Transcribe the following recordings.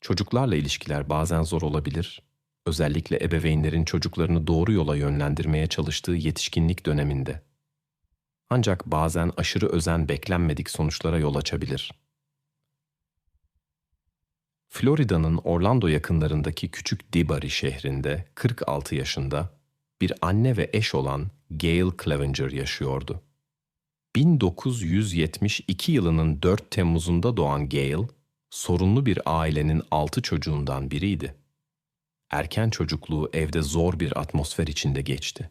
Çocuklarla ilişkiler bazen zor olabilir, özellikle ebeveynlerin çocuklarını doğru yola yönlendirmeye çalıştığı yetişkinlik döneminde. Ancak bazen aşırı özen beklenmedik sonuçlara yol açabilir. Florida'nın Orlando yakınlarındaki küçük Dibari şehrinde 46 yaşında bir anne ve eş olan Gail Clevenger yaşıyordu. 1972 yılının 4 Temmuz'unda doğan Gail, sorunlu bir ailenin altı çocuğundan biriydi. Erken çocukluğu evde zor bir atmosfer içinde geçti.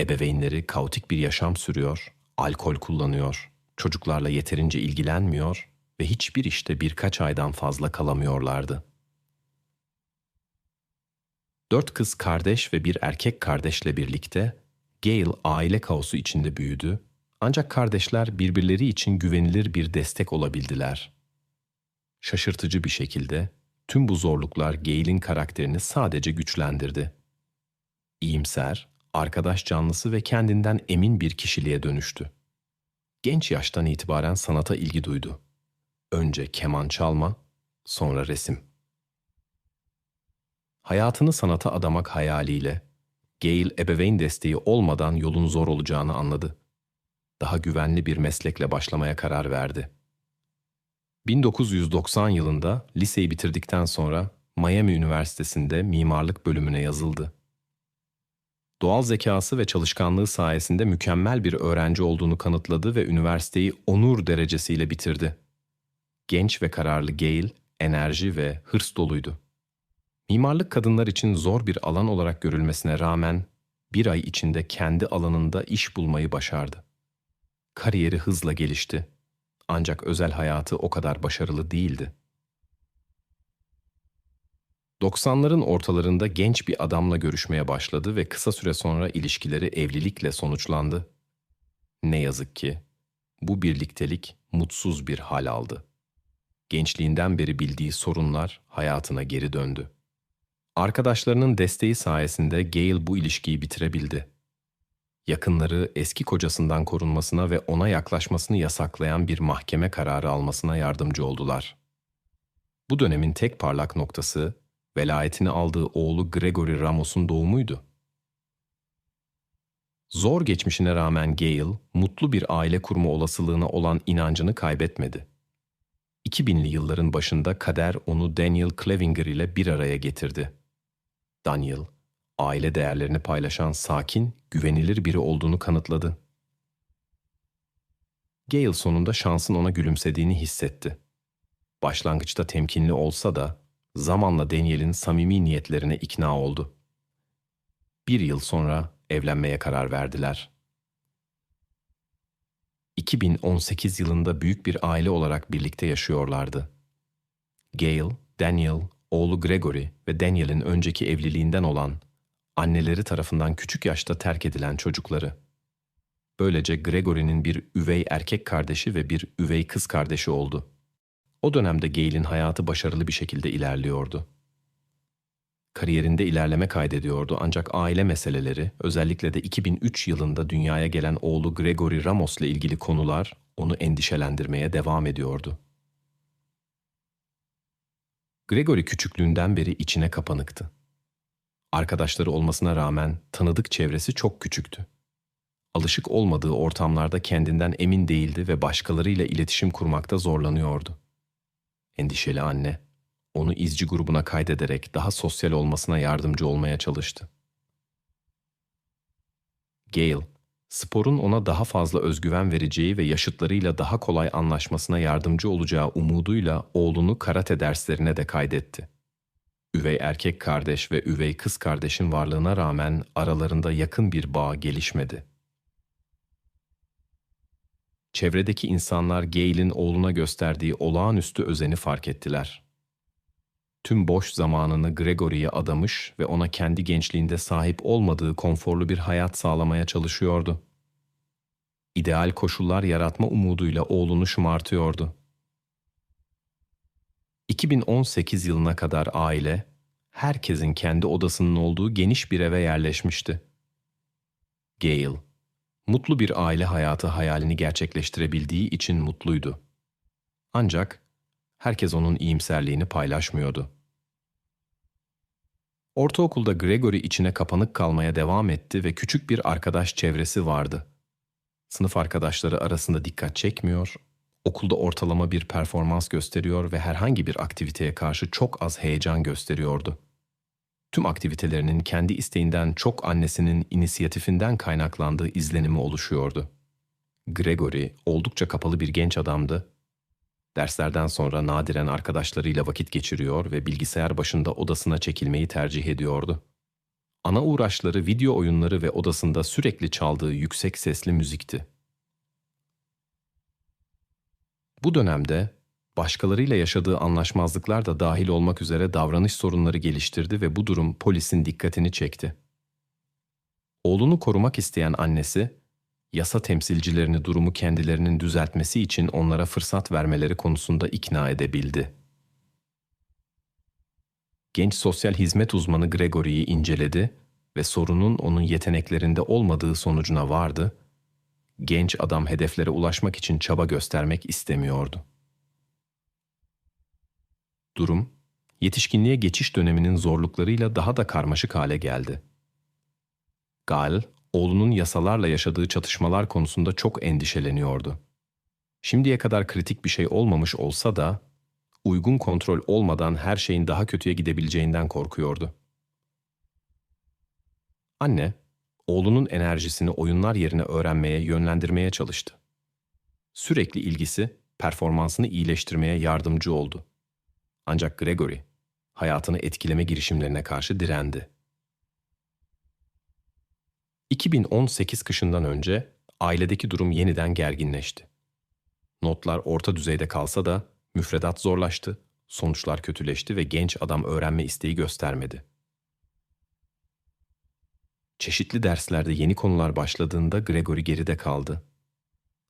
Ebeveynleri kaotik bir yaşam sürüyor, alkol kullanıyor, çocuklarla yeterince ilgilenmiyor ve hiçbir işte birkaç aydan fazla kalamıyorlardı. Dört kız kardeş ve bir erkek kardeşle birlikte Gail aile kaosu içinde büyüdü ancak kardeşler birbirleri için güvenilir bir destek olabildiler. Şaşırtıcı bir şekilde tüm bu zorluklar Gail'in karakterini sadece güçlendirdi. İyimser, arkadaş canlısı ve kendinden emin bir kişiliğe dönüştü. Genç yaştan itibaren sanata ilgi duydu. Önce keman çalma, sonra resim. Hayatını sanata adamak hayaliyle, Gail ebeveyn desteği olmadan yolun zor olacağını anladı. Daha güvenli bir meslekle başlamaya karar verdi. 1990 yılında liseyi bitirdikten sonra Miami Üniversitesi'nde mimarlık bölümüne yazıldı. Doğal zekası ve çalışkanlığı sayesinde mükemmel bir öğrenci olduğunu kanıtladı ve üniversiteyi onur derecesiyle bitirdi. Genç ve kararlı Gail, enerji ve hırs doluydu. Mimarlık kadınlar için zor bir alan olarak görülmesine rağmen bir ay içinde kendi alanında iş bulmayı başardı. Kariyeri hızla gelişti. Ancak özel hayatı o kadar başarılı değildi. 90'ların ortalarında genç bir adamla görüşmeye başladı ve kısa süre sonra ilişkileri evlilikle sonuçlandı. Ne yazık ki bu birliktelik mutsuz bir hal aldı. Gençliğinden beri bildiği sorunlar hayatına geri döndü. Arkadaşlarının desteği sayesinde Gail bu ilişkiyi bitirebildi. Yakınları eski kocasından korunmasına ve ona yaklaşmasını yasaklayan bir mahkeme kararı almasına yardımcı oldular. Bu dönemin tek parlak noktası velayetini aldığı oğlu Gregory Ramos'un doğumuydu. Zor geçmişine rağmen Gail, mutlu bir aile kurma olasılığına olan inancını kaybetmedi. 2000'li yılların başında kader onu Daniel Clevinger ile bir araya getirdi. Daniel, aile değerlerini paylaşan sakin, güvenilir biri olduğunu kanıtladı. Gail sonunda şansın ona gülümsediğini hissetti. Başlangıçta temkinli olsa da zamanla Daniel'in samimi niyetlerine ikna oldu. Bir yıl sonra evlenmeye karar verdiler. 2018 yılında büyük bir aile olarak birlikte yaşıyorlardı. Gail, Daniel, oğlu Gregory ve Daniel'in önceki evliliğinden olan, anneleri tarafından küçük yaşta terk edilen çocukları. Böylece Gregory'nin bir üvey erkek kardeşi ve bir üvey kız kardeşi oldu. O dönemde Gail'in hayatı başarılı bir şekilde ilerliyordu. Kariyerinde ilerleme kaydediyordu ancak aile meseleleri, özellikle de 2003 yılında dünyaya gelen oğlu Gregory Ramos ile ilgili konular onu endişelendirmeye devam ediyordu. Gregory küçüklüğünden beri içine kapanıktı. Arkadaşları olmasına rağmen tanıdık çevresi çok küçüktü. Alışık olmadığı ortamlarda kendinden emin değildi ve başkalarıyla iletişim kurmakta zorlanıyordu. Endişeli anne, onu izci grubuna kaydederek daha sosyal olmasına yardımcı olmaya çalıştı. Gail, sporun ona daha fazla özgüven vereceği ve yaşıtlarıyla daha kolay anlaşmasına yardımcı olacağı umuduyla oğlunu karate derslerine de kaydetti. Üvey erkek kardeş ve üvey kız kardeşin varlığına rağmen aralarında yakın bir bağ gelişmedi. Çevredeki insanlar Gail'in oğluna gösterdiği olağanüstü özeni fark ettiler. Tüm boş zamanını Gregory'ye adamış ve ona kendi gençliğinde sahip olmadığı konforlu bir hayat sağlamaya çalışıyordu. İdeal koşullar yaratma umuduyla oğlunu şımartıyordu. 2018 yılına kadar aile, herkesin kendi odasının olduğu geniş bir eve yerleşmişti. Gail, mutlu bir aile hayatı hayalini gerçekleştirebildiği için mutluydu. Ancak Herkes onun iyimserliğini paylaşmıyordu. Ortaokulda Gregory içine kapanık kalmaya devam etti ve küçük bir arkadaş çevresi vardı. Sınıf arkadaşları arasında dikkat çekmiyor, okulda ortalama bir performans gösteriyor ve herhangi bir aktiviteye karşı çok az heyecan gösteriyordu. Tüm aktivitelerinin kendi isteğinden çok annesinin inisiyatifinden kaynaklandığı izlenimi oluşuyordu. Gregory oldukça kapalı bir genç adamdı Derslerden sonra nadiren arkadaşlarıyla vakit geçiriyor ve bilgisayar başında odasına çekilmeyi tercih ediyordu. Ana uğraşları video oyunları ve odasında sürekli çaldığı yüksek sesli müzikti. Bu dönemde başkalarıyla yaşadığı anlaşmazlıklar da dahil olmak üzere davranış sorunları geliştirdi ve bu durum polisin dikkatini çekti. Oğlunu korumak isteyen annesi, yasa temsilcilerini durumu kendilerinin düzeltmesi için onlara fırsat vermeleri konusunda ikna edebildi. Genç sosyal hizmet uzmanı Gregory'yi inceledi ve sorunun onun yeteneklerinde olmadığı sonucuna vardı. Genç adam hedeflere ulaşmak için çaba göstermek istemiyordu. Durum, yetişkinliğe geçiş döneminin zorluklarıyla daha da karmaşık hale geldi. Gal, oğlunun yasalarla yaşadığı çatışmalar konusunda çok endişeleniyordu. Şimdiye kadar kritik bir şey olmamış olsa da uygun kontrol olmadan her şeyin daha kötüye gidebileceğinden korkuyordu. Anne, oğlunun enerjisini oyunlar yerine öğrenmeye yönlendirmeye çalıştı. Sürekli ilgisi performansını iyileştirmeye yardımcı oldu. Ancak Gregory hayatını etkileme girişimlerine karşı direndi. 2018 kışından önce ailedeki durum yeniden gerginleşti. Notlar orta düzeyde kalsa da müfredat zorlaştı, sonuçlar kötüleşti ve genç adam öğrenme isteği göstermedi. Çeşitli derslerde yeni konular başladığında Gregory geride kaldı.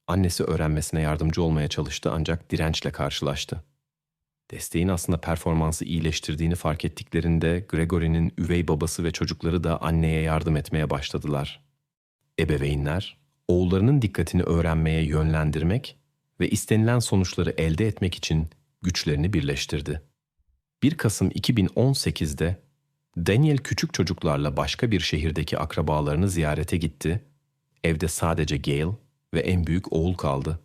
Annesi öğrenmesine yardımcı olmaya çalıştı ancak dirençle karşılaştı. Desteğin aslında performansı iyileştirdiğini fark ettiklerinde Gregory'nin üvey babası ve çocukları da anneye yardım etmeye başladılar. Ebeveynler, oğullarının dikkatini öğrenmeye yönlendirmek ve istenilen sonuçları elde etmek için güçlerini birleştirdi. 1 Kasım 2018'de Daniel küçük çocuklarla başka bir şehirdeki akrabalarını ziyarete gitti. Evde sadece Gail ve en büyük oğul kaldı.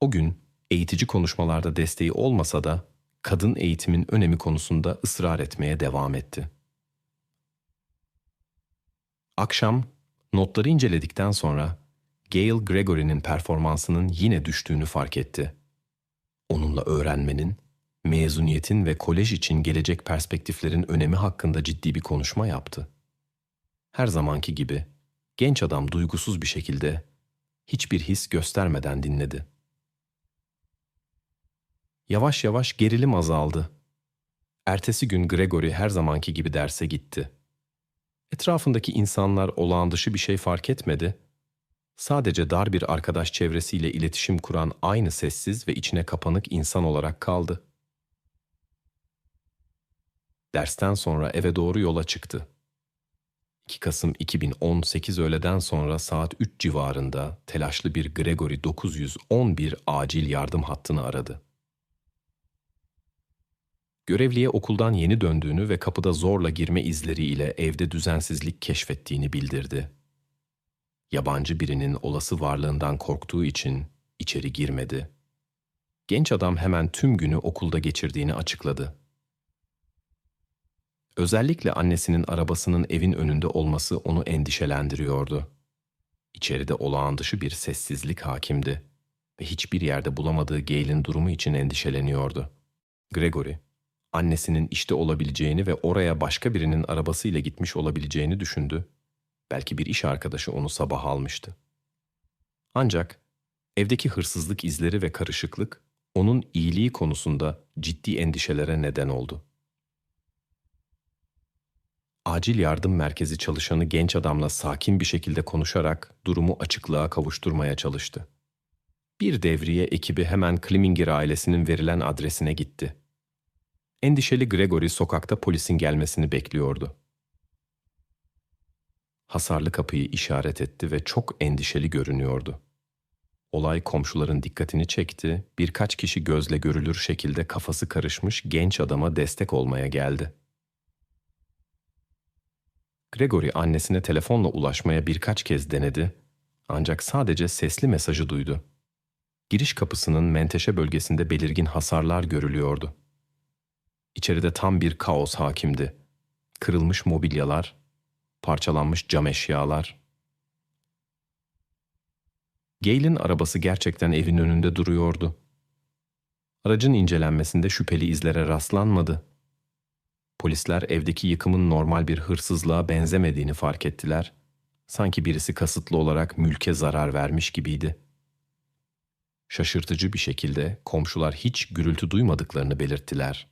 O gün eğitici konuşmalarda desteği olmasa da kadın eğitimin önemi konusunda ısrar etmeye devam etti. Akşam notları inceledikten sonra Gail Gregory'nin performansının yine düştüğünü fark etti. Onunla öğrenmenin, mezuniyetin ve kolej için gelecek perspektiflerin önemi hakkında ciddi bir konuşma yaptı. Her zamanki gibi genç adam duygusuz bir şekilde hiçbir his göstermeden dinledi. Yavaş yavaş gerilim azaldı. Ertesi gün Gregory her zamanki gibi derse gitti. Etrafındaki insanlar olağan dışı bir şey fark etmedi. Sadece dar bir arkadaş çevresiyle iletişim kuran aynı sessiz ve içine kapanık insan olarak kaldı. Dersten sonra eve doğru yola çıktı. 2 Kasım 2018 öğleden sonra saat 3 civarında telaşlı bir Gregory 911 acil yardım hattını aradı. Görevliye okuldan yeni döndüğünü ve kapıda zorla girme izleriyle evde düzensizlik keşfettiğini bildirdi. Yabancı birinin olası varlığından korktuğu için içeri girmedi. Genç adam hemen tüm günü okulda geçirdiğini açıkladı. Özellikle annesinin arabasının evin önünde olması onu endişelendiriyordu. İçeride olağan dışı bir sessizlik hakimdi ve hiçbir yerde bulamadığı Gail'in durumu için endişeleniyordu. Gregory, annesinin işte olabileceğini ve oraya başka birinin arabasıyla gitmiş olabileceğini düşündü. Belki bir iş arkadaşı onu sabah almıştı. Ancak evdeki hırsızlık izleri ve karışıklık onun iyiliği konusunda ciddi endişelere neden oldu. Acil yardım merkezi çalışanı genç adamla sakin bir şekilde konuşarak durumu açıklığa kavuşturmaya çalıştı. Bir devriye ekibi hemen Kliminger ailesinin verilen adresine gitti. Endişeli Gregory sokakta polisin gelmesini bekliyordu. Hasarlı kapıyı işaret etti ve çok endişeli görünüyordu. Olay komşuların dikkatini çekti, birkaç kişi gözle görülür şekilde kafası karışmış genç adama destek olmaya geldi. Gregory annesine telefonla ulaşmaya birkaç kez denedi ancak sadece sesli mesajı duydu. Giriş kapısının menteşe bölgesinde belirgin hasarlar görülüyordu. İçeride tam bir kaos hakimdi. Kırılmış mobilyalar, parçalanmış cam eşyalar. Gale'in arabası gerçekten evin önünde duruyordu. Aracın incelenmesinde şüpheli izlere rastlanmadı. Polisler evdeki yıkımın normal bir hırsızlığa benzemediğini fark ettiler. Sanki birisi kasıtlı olarak mülke zarar vermiş gibiydi. Şaşırtıcı bir şekilde komşular hiç gürültü duymadıklarını belirttiler.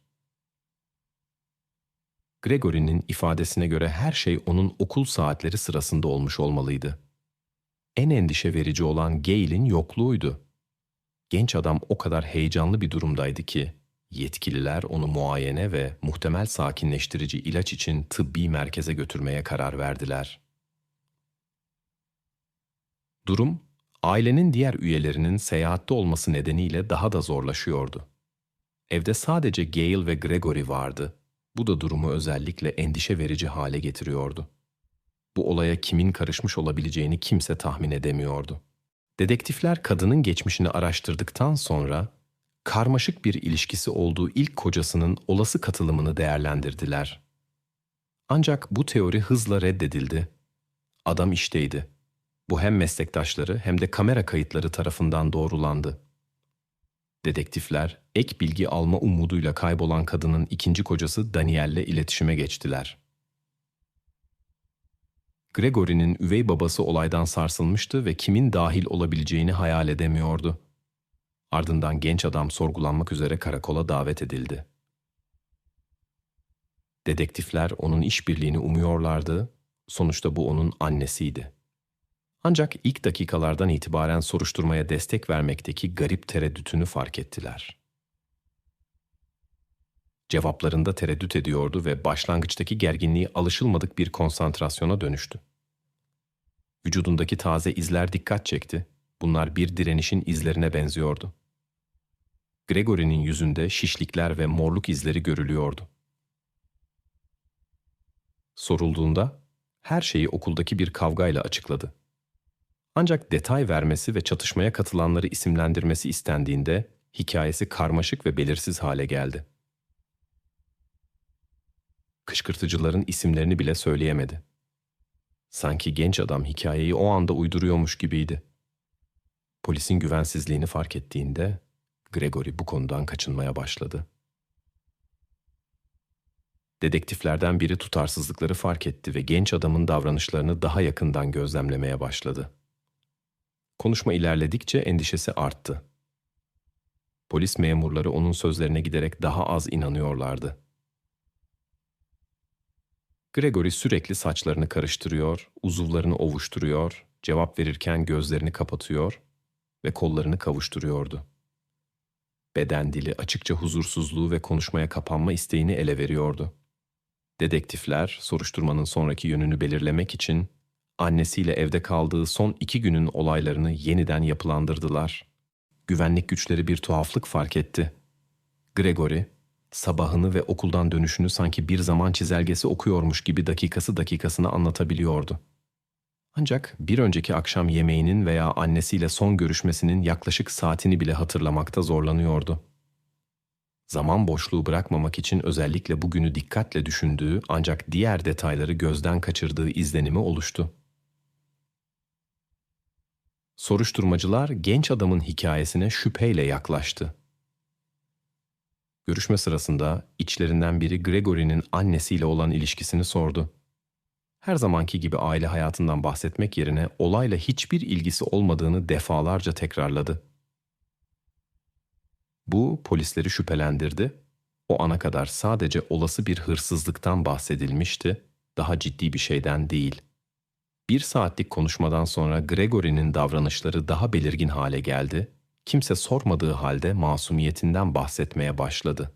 Gregory'nin ifadesine göre her şey onun okul saatleri sırasında olmuş olmalıydı. En endişe verici olan Gail'in yokluğuydu. Genç adam o kadar heyecanlı bir durumdaydı ki yetkililer onu muayene ve muhtemel sakinleştirici ilaç için tıbbi merkeze götürmeye karar verdiler. Durum, ailenin diğer üyelerinin seyahatte olması nedeniyle daha da zorlaşıyordu. Evde sadece Gail ve Gregory vardı. Bu da durumu özellikle endişe verici hale getiriyordu. Bu olaya kimin karışmış olabileceğini kimse tahmin edemiyordu. Dedektifler kadının geçmişini araştırdıktan sonra karmaşık bir ilişkisi olduğu ilk kocasının olası katılımını değerlendirdiler. Ancak bu teori hızla reddedildi. Adam işteydi. Bu hem meslektaşları hem de kamera kayıtları tarafından doğrulandı. Dedektifler ek bilgi alma umuduyla kaybolan kadının ikinci kocası Daniel'le iletişime geçtiler. Gregory'nin üvey babası olaydan sarsılmıştı ve kimin dahil olabileceğini hayal edemiyordu. Ardından genç adam sorgulanmak üzere karakola davet edildi. Dedektifler onun işbirliğini umuyorlardı, sonuçta bu onun annesiydi. Ancak ilk dakikalardan itibaren soruşturmaya destek vermekteki garip tereddütünü fark ettiler. Cevaplarında tereddüt ediyordu ve başlangıçtaki gerginliği alışılmadık bir konsantrasyona dönüştü. Vücudundaki taze izler dikkat çekti. Bunlar bir direnişin izlerine benziyordu. Gregory'nin yüzünde şişlikler ve morluk izleri görülüyordu. Sorulduğunda her şeyi okuldaki bir kavgayla açıkladı. Ancak detay vermesi ve çatışmaya katılanları isimlendirmesi istendiğinde hikayesi karmaşık ve belirsiz hale geldi. Kışkırtıcıların isimlerini bile söyleyemedi. Sanki genç adam hikayeyi o anda uyduruyormuş gibiydi. Polisin güvensizliğini fark ettiğinde Gregory bu konudan kaçınmaya başladı. Dedektiflerden biri tutarsızlıkları fark etti ve genç adamın davranışlarını daha yakından gözlemlemeye başladı. Konuşma ilerledikçe endişesi arttı. Polis memurları onun sözlerine giderek daha az inanıyorlardı. Gregory sürekli saçlarını karıştırıyor, uzuvlarını ovuşturuyor, cevap verirken gözlerini kapatıyor ve kollarını kavuşturuyordu. Beden dili açıkça huzursuzluğu ve konuşmaya kapanma isteğini ele veriyordu. Dedektifler soruşturmanın sonraki yönünü belirlemek için annesiyle evde kaldığı son iki günün olaylarını yeniden yapılandırdılar. Güvenlik güçleri bir tuhaflık fark etti. Gregory, sabahını ve okuldan dönüşünü sanki bir zaman çizelgesi okuyormuş gibi dakikası dakikasına anlatabiliyordu. Ancak bir önceki akşam yemeğinin veya annesiyle son görüşmesinin yaklaşık saatini bile hatırlamakta zorlanıyordu. Zaman boşluğu bırakmamak için özellikle bugünü dikkatle düşündüğü ancak diğer detayları gözden kaçırdığı izlenimi oluştu. Soruşturmacılar genç adamın hikayesine şüpheyle yaklaştı. Görüşme sırasında içlerinden biri Gregory'nin annesiyle olan ilişkisini sordu. Her zamanki gibi aile hayatından bahsetmek yerine olayla hiçbir ilgisi olmadığını defalarca tekrarladı. Bu polisleri şüphelendirdi. O ana kadar sadece olası bir hırsızlıktan bahsedilmişti, daha ciddi bir şeyden değil. Bir saatlik konuşmadan sonra Gregory'nin davranışları daha belirgin hale geldi. Kimse sormadığı halde masumiyetinden bahsetmeye başladı.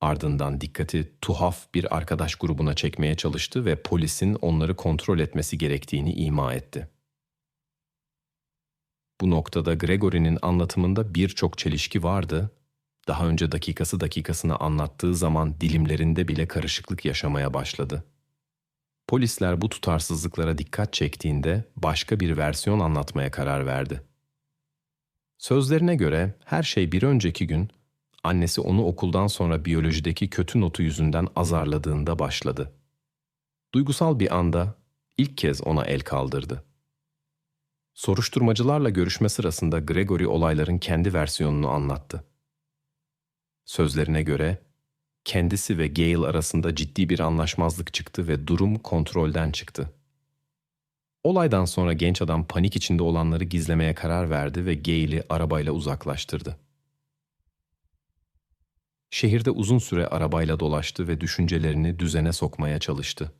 Ardından dikkati tuhaf bir arkadaş grubuna çekmeye çalıştı ve polisin onları kontrol etmesi gerektiğini ima etti. Bu noktada Gregory'nin anlatımında birçok çelişki vardı. Daha önce dakikası dakikasına anlattığı zaman dilimlerinde bile karışıklık yaşamaya başladı. Polisler bu tutarsızlıklara dikkat çektiğinde başka bir versiyon anlatmaya karar verdi. Sözlerine göre her şey bir önceki gün annesi onu okuldan sonra biyolojideki kötü notu yüzünden azarladığında başladı. Duygusal bir anda ilk kez ona el kaldırdı. Soruşturmacılarla görüşme sırasında Gregory olayların kendi versiyonunu anlattı. Sözlerine göre kendisi ve Gale arasında ciddi bir anlaşmazlık çıktı ve durum kontrolden çıktı. Olaydan sonra genç adam panik içinde olanları gizlemeye karar verdi ve Gale'i arabayla uzaklaştırdı. Şehirde uzun süre arabayla dolaştı ve düşüncelerini düzene sokmaya çalıştı.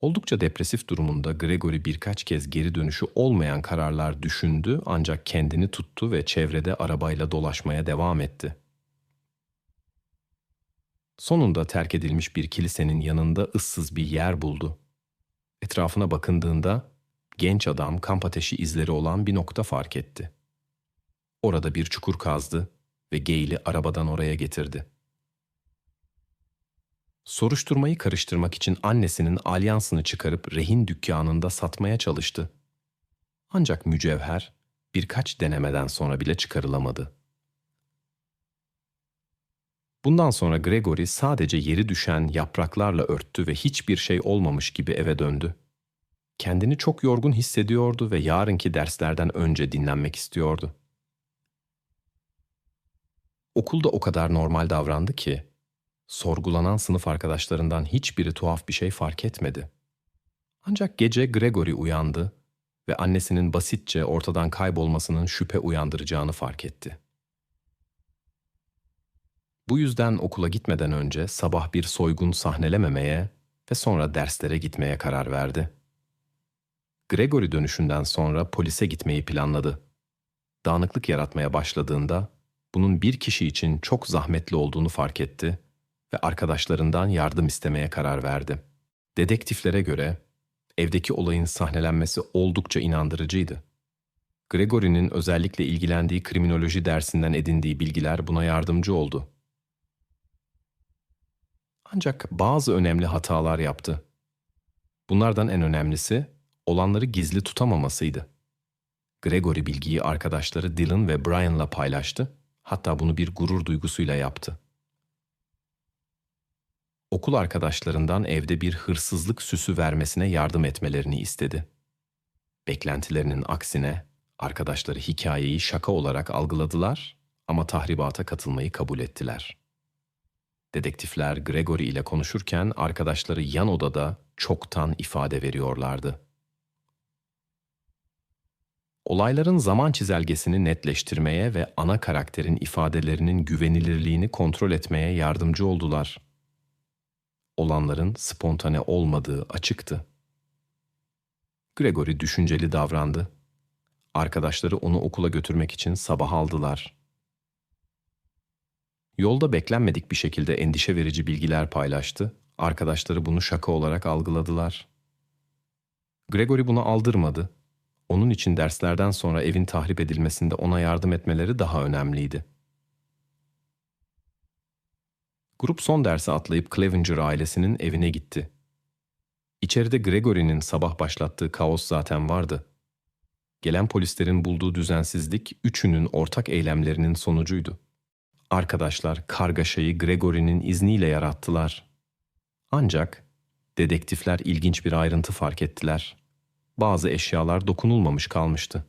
Oldukça depresif durumunda Gregory birkaç kez geri dönüşü olmayan kararlar düşündü ancak kendini tuttu ve çevrede arabayla dolaşmaya devam etti. Sonunda terk edilmiş bir kilisenin yanında ıssız bir yer buldu. Etrafına bakındığında genç adam kamp ateşi izleri olan bir nokta fark etti. Orada bir çukur kazdı ve Gale'i arabadan oraya getirdi. Soruşturmayı karıştırmak için annesinin alyansını çıkarıp rehin dükkanında satmaya çalıştı. Ancak mücevher birkaç denemeden sonra bile çıkarılamadı. Bundan sonra Gregory sadece yeri düşen yapraklarla örttü ve hiçbir şey olmamış gibi eve döndü. Kendini çok yorgun hissediyordu ve yarınki derslerden önce dinlenmek istiyordu. Okulda o kadar normal davrandı ki sorgulanan sınıf arkadaşlarından hiçbiri tuhaf bir şey fark etmedi. Ancak gece Gregory uyandı ve annesinin basitçe ortadan kaybolmasının şüphe uyandıracağını fark etti. Bu yüzden okula gitmeden önce sabah bir soygun sahnelememeye ve sonra derslere gitmeye karar verdi. Gregory dönüşünden sonra polise gitmeyi planladı. Dağınıklık yaratmaya başladığında bunun bir kişi için çok zahmetli olduğunu fark etti ve arkadaşlarından yardım istemeye karar verdi. Dedektiflere göre evdeki olayın sahnelenmesi oldukça inandırıcıydı. Gregory'nin özellikle ilgilendiği kriminoloji dersinden edindiği bilgiler buna yardımcı oldu. Ancak bazı önemli hatalar yaptı. Bunlardan en önemlisi olanları gizli tutamamasıydı. Gregory bilgiyi arkadaşları Dylan ve Brian'la paylaştı, hatta bunu bir gurur duygusuyla yaptı. Okul arkadaşlarından evde bir hırsızlık süsü vermesine yardım etmelerini istedi. Beklentilerinin aksine arkadaşları hikayeyi şaka olarak algıladılar ama tahribata katılmayı kabul ettiler. Dedektifler Gregory ile konuşurken arkadaşları yan odada çoktan ifade veriyorlardı. Olayların zaman çizelgesini netleştirmeye ve ana karakterin ifadelerinin güvenilirliğini kontrol etmeye yardımcı oldular. Olanların spontane olmadığı açıktı. Gregory düşünceli davrandı. Arkadaşları onu okula götürmek için sabah aldılar. Yolda beklenmedik bir şekilde endişe verici bilgiler paylaştı. Arkadaşları bunu şaka olarak algıladılar. Gregory bunu aldırmadı. Onun için derslerden sonra evin tahrip edilmesinde ona yardım etmeleri daha önemliydi. Grup son dersi atlayıp Clevenger ailesinin evine gitti. İçeride Gregory'nin sabah başlattığı kaos zaten vardı. Gelen polislerin bulduğu düzensizlik üçünün ortak eylemlerinin sonucuydu. Arkadaşlar kargaşayı Gregory'nin izniyle yarattılar. Ancak dedektifler ilginç bir ayrıntı fark ettiler. Bazı eşyalar dokunulmamış kalmıştı.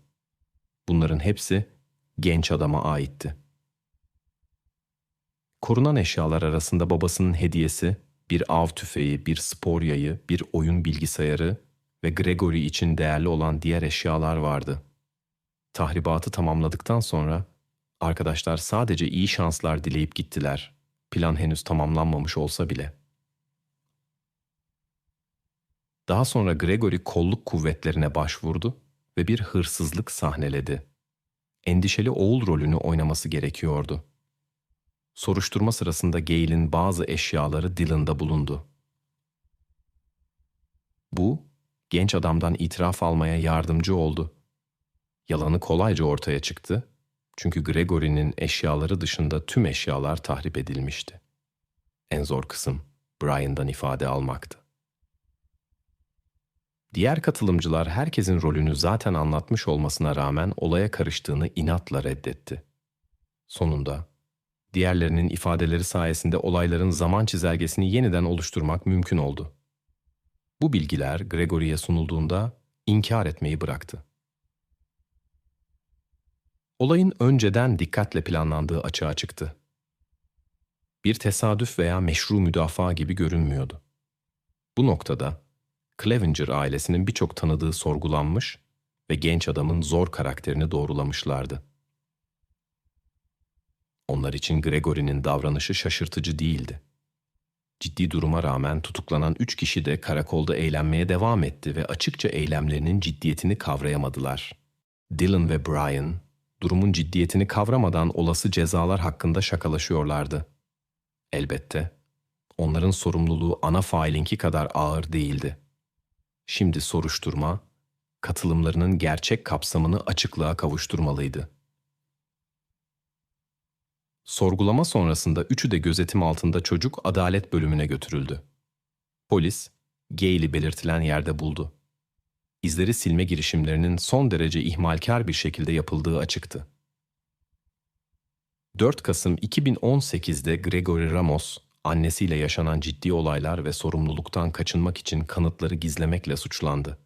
Bunların hepsi genç adama aitti. Korunan eşyalar arasında babasının hediyesi, bir av tüfeği, bir spor yayı, bir oyun bilgisayarı ve Gregory için değerli olan diğer eşyalar vardı. Tahribatı tamamladıktan sonra Arkadaşlar sadece iyi şanslar dileyip gittiler. Plan henüz tamamlanmamış olsa bile. Daha sonra Gregory kolluk kuvvetlerine başvurdu ve bir hırsızlık sahneledi. Endişeli oğul rolünü oynaması gerekiyordu. Soruşturma sırasında Gale'in bazı eşyaları Dylan'da bulundu. Bu, genç adamdan itiraf almaya yardımcı oldu Yalanı kolayca ortaya çıktı çünkü Gregory'nin eşyaları dışında tüm eşyalar tahrip edilmişti. En zor kısım Brian'dan ifade almaktı. Diğer katılımcılar herkesin rolünü zaten anlatmış olmasına rağmen olaya karıştığını inatla reddetti. Sonunda diğerlerinin ifadeleri sayesinde olayların zaman çizelgesini yeniden oluşturmak mümkün oldu. Bu bilgiler Gregory'e sunulduğunda inkar etmeyi bıraktı. Olayın önceden dikkatle planlandığı açığa çıktı. Bir tesadüf veya meşru müdafaa gibi görünmüyordu. Bu noktada Clevenger ailesinin birçok tanıdığı sorgulanmış ve genç adamın zor karakterini doğrulamışlardı. Onlar için Gregory'nin davranışı şaşırtıcı değildi. Ciddi duruma rağmen tutuklanan üç kişi de karakolda eğlenmeye devam etti ve açıkça eylemlerinin ciddiyetini kavrayamadılar. Dylan ve Brian, durumun ciddiyetini kavramadan olası cezalar hakkında şakalaşıyorlardı. Elbette, onların sorumluluğu ana failinki kadar ağır değildi. Şimdi soruşturma, katılımlarının gerçek kapsamını açıklığa kavuşturmalıydı. Sorgulama sonrasında üçü de gözetim altında çocuk adalet bölümüne götürüldü. Polis, Gale'i belirtilen yerde buldu. İzleri silme girişimlerinin son derece ihmalkar bir şekilde yapıldığı açıktı. 4 Kasım 2018'de Gregory Ramos, annesiyle yaşanan ciddi olaylar ve sorumluluktan kaçınmak için kanıtları gizlemekle suçlandı.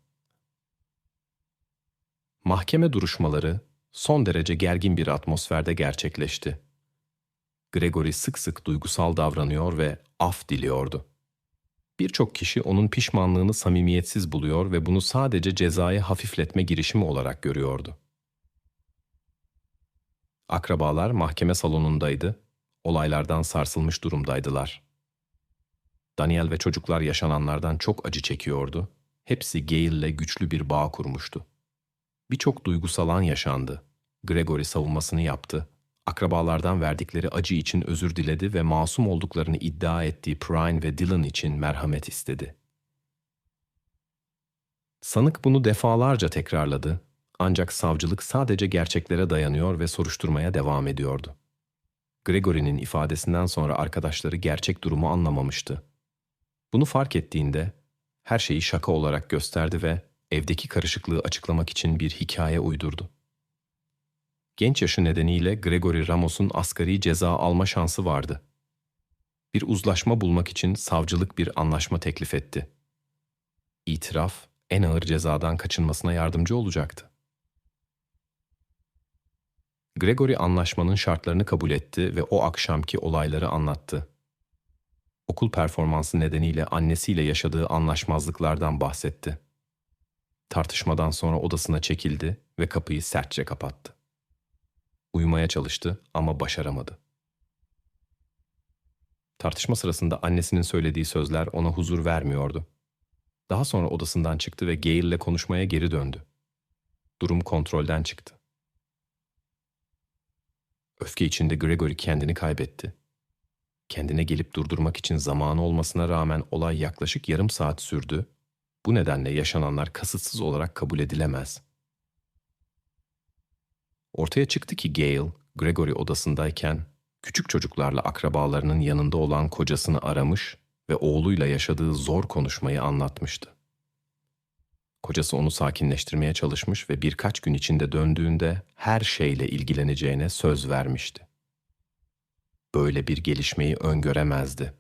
Mahkeme duruşmaları son derece gergin bir atmosferde gerçekleşti. Gregory sık sık duygusal davranıyor ve af diliyordu. Birçok kişi onun pişmanlığını samimiyetsiz buluyor ve bunu sadece cezayı hafifletme girişimi olarak görüyordu. Akrabalar mahkeme salonundaydı, olaylardan sarsılmış durumdaydılar. Daniel ve çocuklar yaşananlardan çok acı çekiyordu. Hepsi Gail'le güçlü bir bağ kurmuştu. Birçok duygusal an yaşandı. Gregory savunmasını yaptı akrabalardan verdikleri acı için özür diledi ve masum olduklarını iddia ettiği Prine ve Dylan için merhamet istedi. Sanık bunu defalarca tekrarladı ancak savcılık sadece gerçeklere dayanıyor ve soruşturmaya devam ediyordu. Gregory'nin ifadesinden sonra arkadaşları gerçek durumu anlamamıştı. Bunu fark ettiğinde her şeyi şaka olarak gösterdi ve evdeki karışıklığı açıklamak için bir hikaye uydurdu. Genç yaşı nedeniyle Gregory Ramos'un asgari ceza alma şansı vardı. Bir uzlaşma bulmak için savcılık bir anlaşma teklif etti. İtiraf en ağır cezadan kaçınmasına yardımcı olacaktı. Gregory anlaşmanın şartlarını kabul etti ve o akşamki olayları anlattı. Okul performansı nedeniyle annesiyle yaşadığı anlaşmazlıklardan bahsetti. Tartışmadan sonra odasına çekildi ve kapıyı sertçe kapattı. Uyumaya çalıştı ama başaramadı. Tartışma sırasında annesinin söylediği sözler ona huzur vermiyordu. Daha sonra odasından çıktı ve Gail ile konuşmaya geri döndü. Durum kontrolden çıktı. Öfke içinde Gregory kendini kaybetti. Kendine gelip durdurmak için zamanı olmasına rağmen olay yaklaşık yarım saat sürdü. Bu nedenle yaşananlar kasıtsız olarak kabul edilemez. Ortaya çıktı ki Gail, Gregory odasındayken küçük çocuklarla akrabalarının yanında olan kocasını aramış ve oğluyla yaşadığı zor konuşmayı anlatmıştı. Kocası onu sakinleştirmeye çalışmış ve birkaç gün içinde döndüğünde her şeyle ilgileneceğine söz vermişti. Böyle bir gelişmeyi öngöremezdi.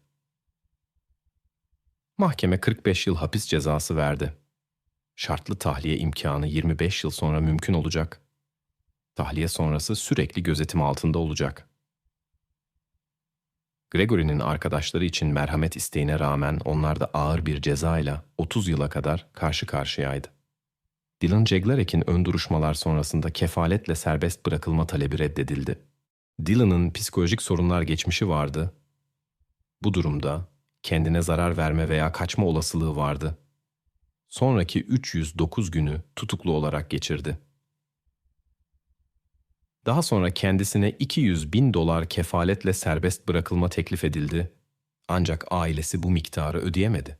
Mahkeme 45 yıl hapis cezası verdi. Şartlı tahliye imkanı 25 yıl sonra mümkün olacak Tahliye sonrası sürekli gözetim altında olacak. Gregory'nin arkadaşları için merhamet isteğine rağmen onlar da ağır bir cezayla 30 yıla kadar karşı karşıyaydı. Dylan Jeglarek'in ön duruşmalar sonrasında kefaletle serbest bırakılma talebi reddedildi. Dylan'ın psikolojik sorunlar geçmişi vardı. Bu durumda kendine zarar verme veya kaçma olasılığı vardı. Sonraki 309 günü tutuklu olarak geçirdi. Daha sonra kendisine 200 bin dolar kefaletle serbest bırakılma teklif edildi. Ancak ailesi bu miktarı ödeyemedi.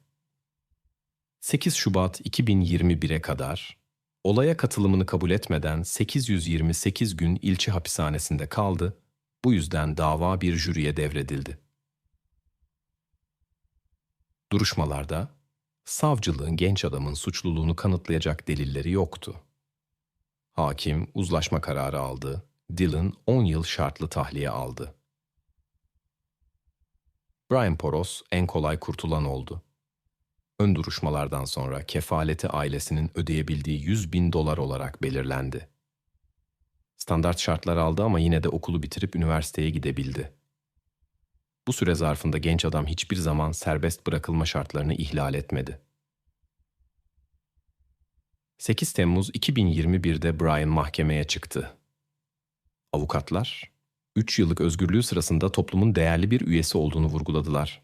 8 Şubat 2021'e kadar olaya katılımını kabul etmeden 828 gün ilçe hapishanesinde kaldı, bu yüzden dava bir jüriye devredildi. Duruşmalarda, savcılığın genç adamın suçluluğunu kanıtlayacak delilleri yoktu. Hakim uzlaşma kararı aldı, Dylan 10 yıl şartlı tahliye aldı. Brian Poros en kolay kurtulan oldu. Ön duruşmalardan sonra kefaleti ailesinin ödeyebildiği 100 bin dolar olarak belirlendi. Standart şartlar aldı ama yine de okulu bitirip üniversiteye gidebildi. Bu süre zarfında genç adam hiçbir zaman serbest bırakılma şartlarını ihlal etmedi. 8 Temmuz 2021'de Brian mahkemeye çıktı. Avukatlar, 3 yıllık özgürlüğü sırasında toplumun değerli bir üyesi olduğunu vurguladılar.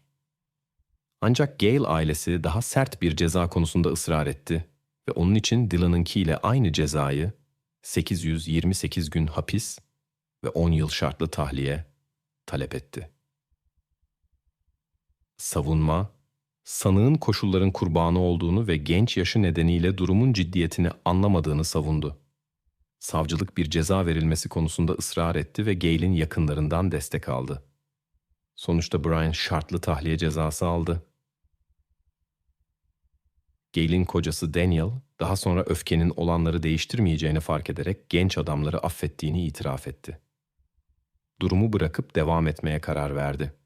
Ancak Gale ailesi daha sert bir ceza konusunda ısrar etti ve onun için Dylan'ınkiyle aynı cezayı 828 gün hapis ve 10 yıl şartlı tahliye talep etti. Savunma, sanığın koşulların kurbanı olduğunu ve genç yaşı nedeniyle durumun ciddiyetini anlamadığını savundu. Savcılık bir ceza verilmesi konusunda ısrar etti ve Gale'in yakınlarından destek aldı. Sonuçta Brian şartlı tahliye cezası aldı. Gale'in kocası Daniel, daha sonra öfkenin olanları değiştirmeyeceğini fark ederek genç adamları affettiğini itiraf etti. Durumu bırakıp devam etmeye karar verdi.